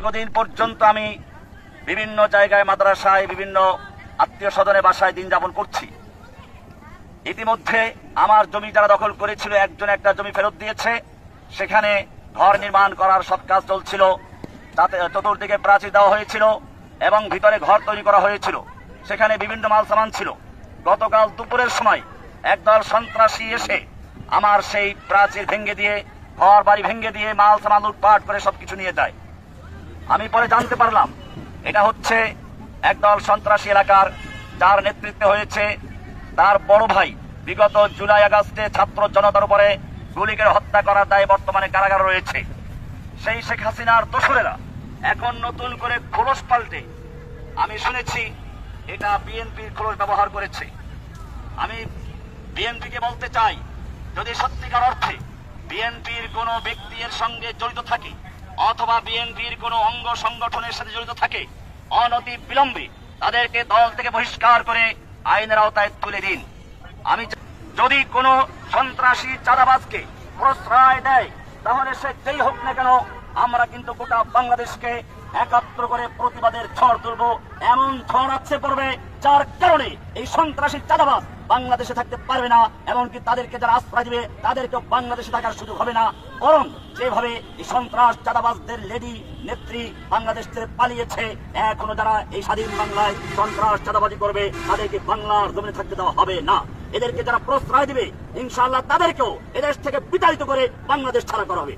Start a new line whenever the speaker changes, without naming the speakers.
দীর্ঘদিন পর্যন্ত আমি বিভিন্ন জায়গায়, মাদ্রাসায়, বিভিন্ন আত্মীয় স্বজনের বাসায় দিন যাপন করছি। ইতিমধ্যে আমার জমি যারা দখল করেছিল, একজন একটা জমি ফেরত দিয়েছে। সেখানে ঘর নির্মাণ করার সব কাজ চলছিল, তাতে চতুর্দিকে প্রাচীর দেওয়া হয়েছিল এবং ভিতরে ঘর তৈরি করা হয়েছিল। সেখানে বিভিন্ন মাল সামান ছিল। গতকাল দুপুরের সময় একদল সন্ত্রাসী এসে আমার সেই প্রাচীর ভেঙে দিয়ে ঘর বাড়ি ভেঙে দিয়ে মাল সামান লুটপাট করে সবকিছু নিয়ে যায়। আমি পরে জানতে পারলাম। এটা হচ্ছে একদল সন্ত্রাসী এলাকার, যার নেতৃত্বে হয়েছে তার বড় ভাই। বিগত জুলাই আগস্টে ছাত্র জনতার উপরে গুলিকে হত্যা করার দায়ে বর্তমানে কারাগার রয়েছে। সেই শেখ হাসিনার দোসরেরা এখন নতুন করে খোলস পাল্টে। আমি শুনেছি এটা বিএনপির খোলস ব্যবহার করেছে। আমি বিএনপিকে বলতে চাই, যদি সত্যিকার অর্থে বিএনপির কোনো ব্যক্তির সঙ্গে জড়িত থাকে অথবা বিএনপির কোনো অঙ্গ সংগঠনের সাথে জড়িত থাকে, অনতি বিলম্বে তাদেরকে দল থেকে বহিষ্কার করে আইনের আওতায় তুলে দিন। আমি যদি কোনো সন্ত্রাসী চাঁদাবাজকে প্রশ্রয় দেয়, তাহলে সে যেই হোক না কেন, আমরা কিন্তু গোটা বাংলাদেশকে একাত্র করে প্রতিবাদের ঝড় তুলবো। এমন ঝড় আছে পড়বে, যার কারণে এই সন্ত্রাসী চাঁদাবাজ বাংলাদেশে থাকতে পারবে না, এমনকি তাদেরকে যারা আশ্রয় দিবে তাদেরকে বাংলাদেশে থাকার সুযোগ হবে না। বরং যেভাবে এই সন্ত্রাস চাঁদাবাজদের লেডি নেত্রী বাংলাদেশ থেকে পালিয়েছে, এখনও যারা এই স্বাধীন বাংলায় সন্ত্রাস চাঁদাবাজি করবে, তাদেরকে বাংলার জমিনে থাকতে দেওয়া হবে না। এদেরকে যারা প্রশ্রয় দিবে ইনশাল্লাহ তাদেরকেও এদেশ থেকে বিতাড়িত করে বাংলাদেশ ছাড়া করা হবে।